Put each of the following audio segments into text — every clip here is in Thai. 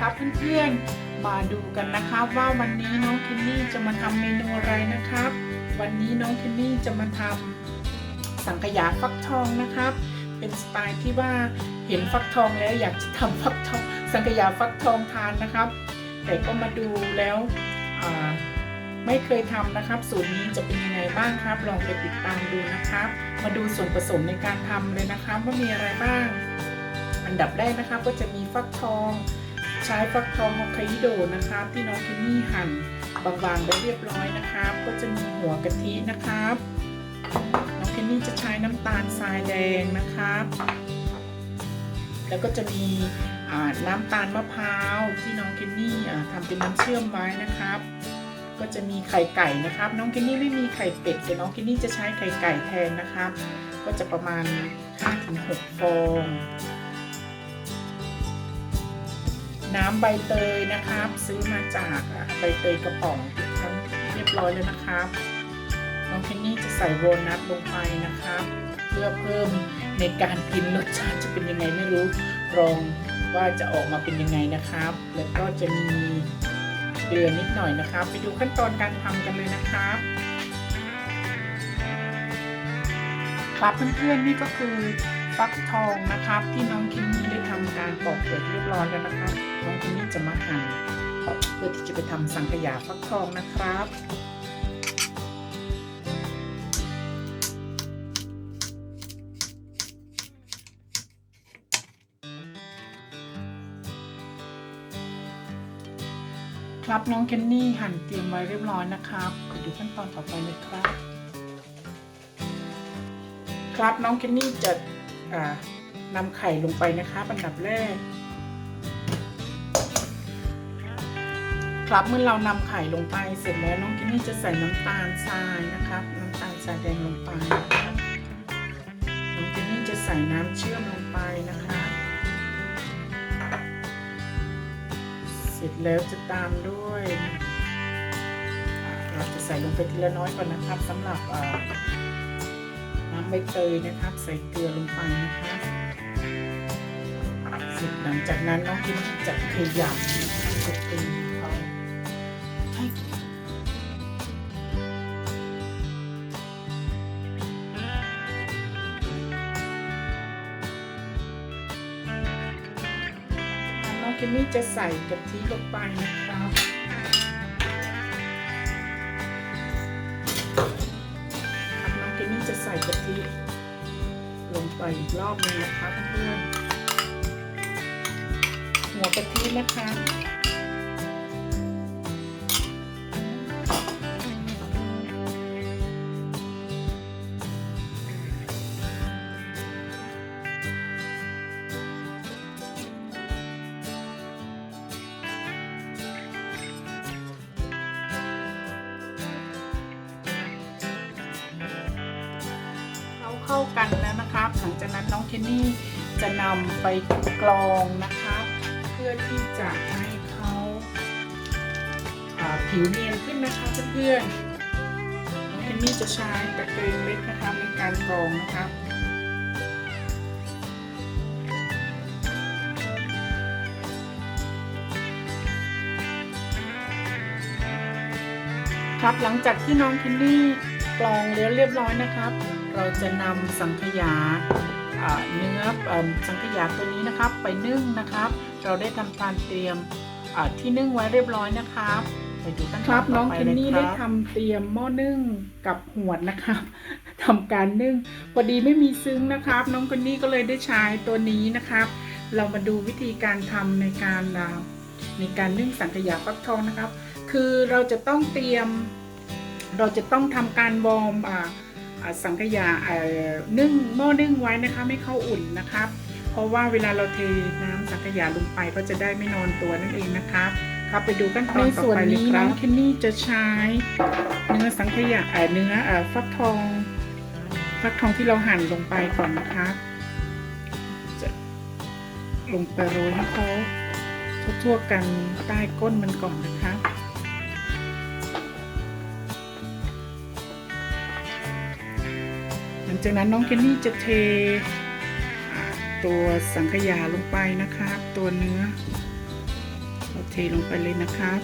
ครับเพื่อนๆ มาดูกันนะครับว่าวันนี้น้องคินนี่จะมาทำเมนูอะไรนะครับ วันนี้น้องคินนี่จะมาทำสังขยาฟักทองนะครับ เป็นสไตล์ที่ว่าเห็นฟักทองแล้วอยากจะทำฟักทองสังขยาฟักทองทานนะครับ แต่ก็มาดูแล้วไม่เคยทำนะครับ สูตรนี้จะเป็นยังไงบ้างครับ ลองไปติดตามดูนะครับ มาดูส่วนผสมในการทำเลยนะครับว่ามีอะไรบ้าง อันดับแรกนะครับก็จะมีฟักทอง ใช้ฟักทองฮอกไกโดนะครับที่น้องคินนี่หั่นบางๆไปเรียบร้อยนะครับ ก็จะมีหัวกะทินะครับน้องคินนี่จะใช้น้ำตาลทรายแดงนะครับ แล้วก็จะมีน้ำตาลมะพร้าวที่น้องคินนี่ทำเป็นน้ำเชื่อมไว้นะครับ ก็จะมีไข่ไก่นะครับ น้องคินนี่ไม่มีไข่เป็ดแต่น้องคินนี่จะใช้ไข่ไก่แทนนะครับ ก็จะประมาณ5-6ฟอง น้ำใบเตยนะครับ ซื้อมาจากใบเตยกระป๋องทั้งเรียบร้อยแล้วนะครับน้องเคนนี่จะใส่โวลนัทลงไปนะครับ เพื่อเพิ่มในการกินรสชาติจะเป็นยังไงไม่รู้ลองว่าจะออกมาเป็นยังไงนะครับ แล้วก็จะมีเกลือนิดหน่อยนะครับ ไปดูขั้นตอนการทำกันเลยนะครับครับเพื่อนๆนี่ก็คือ ฟักทองนะครับที่น้องคิมมี่ได้ทำการปอกเปลือกเรียบร้อยแล้วนะครับน้องคิมมี่จะมาหั่นเพื่อที่จะไปทำสังขยาฟักทองนะครับครับน้องเคนนี่หั่นเตรียมไว้เรียบร้อยนะครับไปดูขั้นตอนต่อไปเลยครับ ครับน้องเคนนี่จะ นำไข่ลงไปนะครับอันดับแรก ครับเมื่อเรานำไข่ลงไปเสร็จแล้วน้องเคนนี่จะใส่น้ำตาลทรายนะครับน้ำตาลทรายแดงลงไปน้องเคนนี่จะใส่น้ำเชื่อมลงไปนะครับเสร็จแล้วจะตามด้วยเราจะใส่ลงไปทีละน้อยก่อนนะครับสำหรับอ่าน้ำ ใบเตยนะครับ ใส่เกลือลงไปนะครับเสร็จหลังจากนั้นน้องกินจะขยำจะตีเขาให้น้องกินนี่จะใส่กะทิลงไปนะครั อยอีกรอบหนึงนะคะเพื่อนหัวกะทินะคะ เข้ากันแล้วนะครับ หลังจากนั้นน้องเคนนี่จะนำไปกรองนะครับ เพื่อที่จะให้เขาาผิวเนียนขึ้นนะคะเพื่อนๆน้องเคนนี่จะใช้ตะเกียงเล็กนะครับในการกรองนะครับครับหลังจากที่น้องเคนนี่กรองแล้วเรียบร้อยนะครับ เราจะนำสังขยาอ่าเนื้อเออสังขยาตัวนี้นะครับไปนึ่งนะครับ เราได้ทำการเตรียมอ่าที่นึ่งไว้เรียบร้อยนะครับไปดูกันครับน้องเคนนี่ได้ทำเตรียมหม้อนึ่งกับหวดนะครับทำการนึ่งพอดีไม่มีซึ้งนะครับ น้องเคนนี่ก็เลยได้ใช้ตัวนี้นะครับ เรามาดูวิธีการทำในการอ่าในการนึ่งสังขยาฟักทองนะครับ คือเราจะต้องเตรียม เราจะต้องทำการวอร์มอ่าอ่า สังขยาเอ่อนึ่งหม้อนึ่งไว้นะคะ ไม่เข้าอุ่นนะครับ เพราะว่าเวลาเราเทน้ำสังขยาลงไปก็จะได้ไม่นอนตัวนั่นเองนะครับครับไปดูขั้นตอนต่อไปเลยครับในส่วนนี้น้องเคนนี่จะใช้เนื้อสังขยาเอ่อเนื้อเอ่อฟักทอง ฟักทองที่เราหั่นลงไปก่อนนะคะ จะลงไปโรยให้เขาทั่วๆกันใต้ก้นมันก่อนนะคะ จากนั้นน้องเคนนี่จะเทตัวสังขยาลงไปนะครับ ตัวเนื้อเทลงไปเลยนะครับ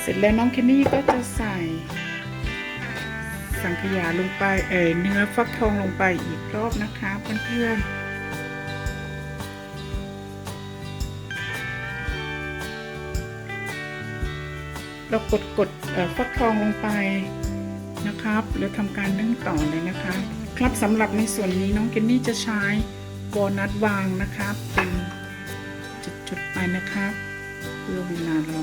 เสร็จแล้วน้องเคนนี่ก็จะใส่ สังขยาลงไปเอ่ยเนื้อฟักทองลงไปอีกรอบนะคะเพื่อนๆ เรากดกดฟักทองลงไปนะครับแล้วทำการนึ่งต่อเลยนะคะ ครับสำหรับในส่วนนี้น้องเกนนี่จะใช้วอลนัทวางนะครับเป็นจุดๆไปนะครับเพื่อเวลาเรา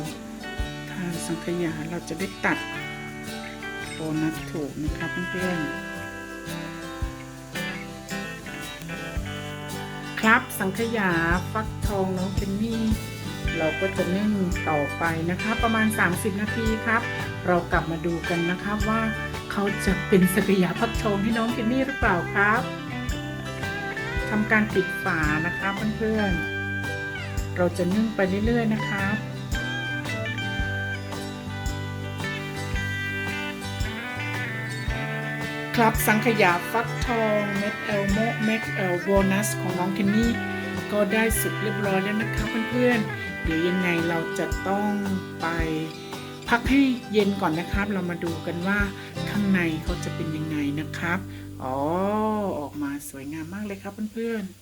ทานสังขยาเราจะได้ตัดโบนัสถูกนะครับเพื่อนๆครับสังขยาฟักทองน้องเจนนี่ เราก็จะนึ่งต่อไปนะคะ ประมาณ 30 นาทีครับ เรากลับมาดูกันนะครับว่าเขาจะเป็นสังขยาฟักทองให้น้องเจนนี่หรือเปล่าครับทำการปิดฝานะครับเพื่อนๆ เราจะนึ่งไปเรื่อยๆนะครับครับสังขยาฟักทองเม็ดเอลโมเม็ดเอลโบนัสของน้องเคนนี่ก็ได้สุกเรียบร้อยแล้วนะคะเพื่อนๆ เดี๋ยวยังไงเราจะต้องไปพักให้เย็นก่อนนะครับ เรามาดูกันว่าข้างในเขาจะเป็นยังไงนะครับ อ๋อ ออกมาสวยงามมากเลยครับเพื่อนๆ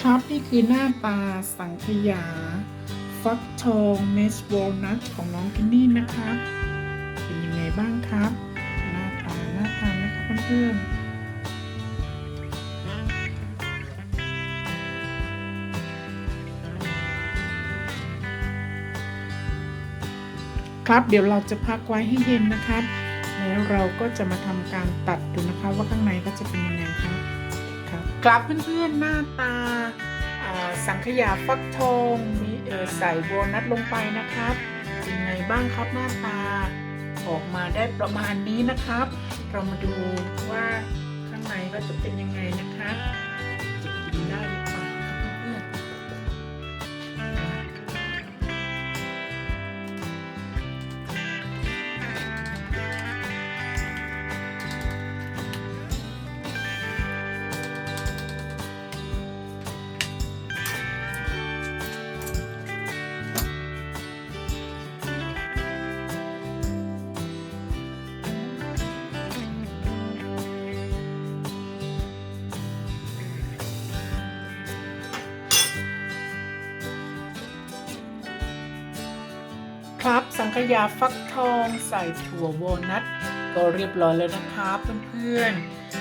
ครับนี่คือหน้าตาสังขยา ฟักทองเมสวอลนัทของน้องกินนี่นะครับเป็นยังไงบ้างครับหน้าตาหน้าทานนะครับเพื่อนๆครับเดี๋ยวเราจะพักไว้ให้เย็นนะครับ แล้วเราก็จะมาทำการตัดดูนะคะว่าข้างในก็จะเป็นยังไงครับครับกลับเพื่อนๆหน้าตาอ่าสังขยาฟักทองมี เอ่อใส่โบนัสลงไปนะครับเป็นไงบ้างครับหน้าตา ออกมาได้ประมาณนี้นะครับ เรามาดูว่าข้างในก็จะเป็นยังไงนะคะจะกินได้ ครับ สังขยาฟักทองใส่ถั่ววอนัทก็เรียบร้อยแล้วนะครับเพื่อน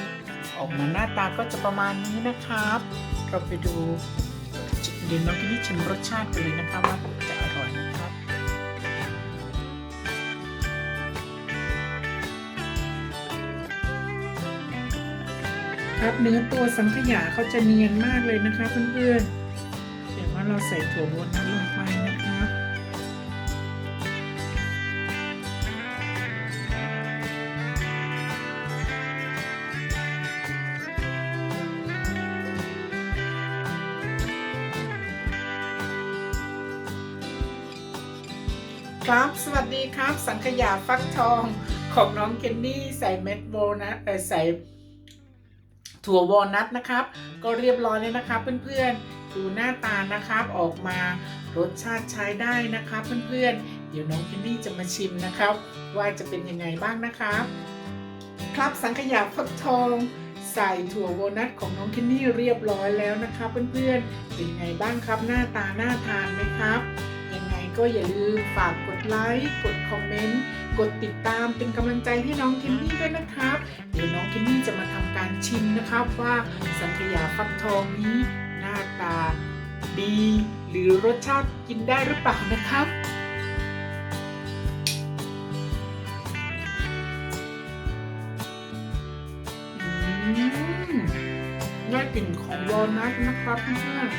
ๆ ออกมาหน้าตาก็จะประมาณนี้นะครับ เราไปดูเดี๋ยวน้องกินนี่ชิมรสชาติกันเลยนะครับว่าจะอร่อยนะครับ ครับเนื้อตัวสังขยาเขาจะเนียนมากเลยนะคะเพื่อนๆเดี๋ยวว่าเราใส่ถั่วบนนั้นลงไปนะครับ ครับ สวัสดีครับ สังขยาฟักทองของน้องเคนนี่ใส่เม็ดโบนะเออใส่ถั่ววอลนัทนะครับ ก็เรียบร้อยเลยนะครับเพื่อนๆดูหน้าตานะครับออกมารสชาติใช้ได้นะครับเพื่อนๆเดี๋ยวน้องเคนนี่จะมาชิมนะครับ ว่าจะเป็นยังไงบ้างนะครับ ครับสังขยาฟักทองใส่ถั่ววอลนัทของน้องเคนนี่เรียบร้อยแล้วนะครับเพื่อนๆเป็นยังไงบ้างครับหน้าตาน่าทานไหมครับ ยังไงก็อย่าลืมฝากกด ไลค์กดคอมเมนต์กดติดตามเป็นกำลังใจให้น้องเคนนี่ด้วยนะครับเดี๋ยวน้องเคนนี่จะมาทำการชิมนะครับว่าสังขยาฟักทองนี้หน้าตาดี หรือรสชาติกินได้หรือเปล่านะครับอืมได้กลิ่นของวอลนัทนะครับเพื่อน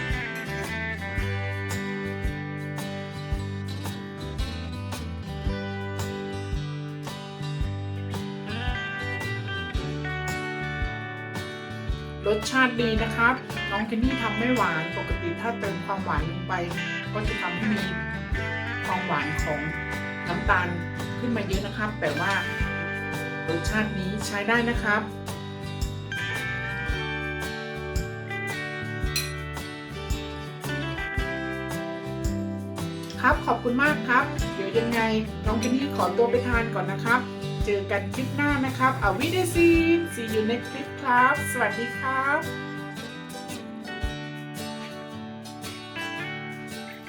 ชาติดีนะครับ น้องเคนนี่ทำไม่หวานปกติถ้าเติมความหวานลงไป ก็จะทำให้มีความหวานของน้ำตาลขึ้นมาเยอะนะครับ แต่ว่ารสชาตินี้ใช้ได้นะครับครับขอบคุณมากครับ เดี๋ยวยังไงน้องเคนนี่ขอตัวไปทานก่อนนะครับ เจอกันคลิปหน้านะครับเอาวิดีซีน see you next clip ครับ สวัสดีครับ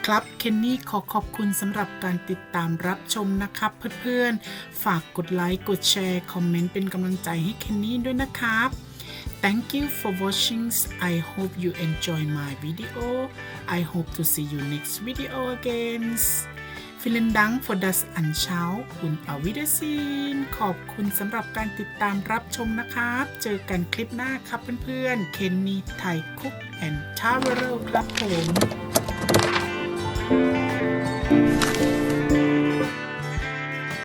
ครับเคนนี่ขอขอบคุณสำหรับการติดตามรับชมนะครับเพื่อนๆ ฝากกดไลค์ กดแชร์ คอมเมนต์เป็นกำลังใจให้เคนนี่ด้วยนะครับ Thank you for watching. I hope you enjoy my video. I hope to see you next video again. Vielen Dank für das Anschauen und auf Wiedersehen ขอบคุณสำหรับการติดตามรับชมนะครับ เจอกันคลิปหน้าครับเพื่อนๆ เคนนี่ไทยคุกแอนด์ทาวเวอร์ครับผม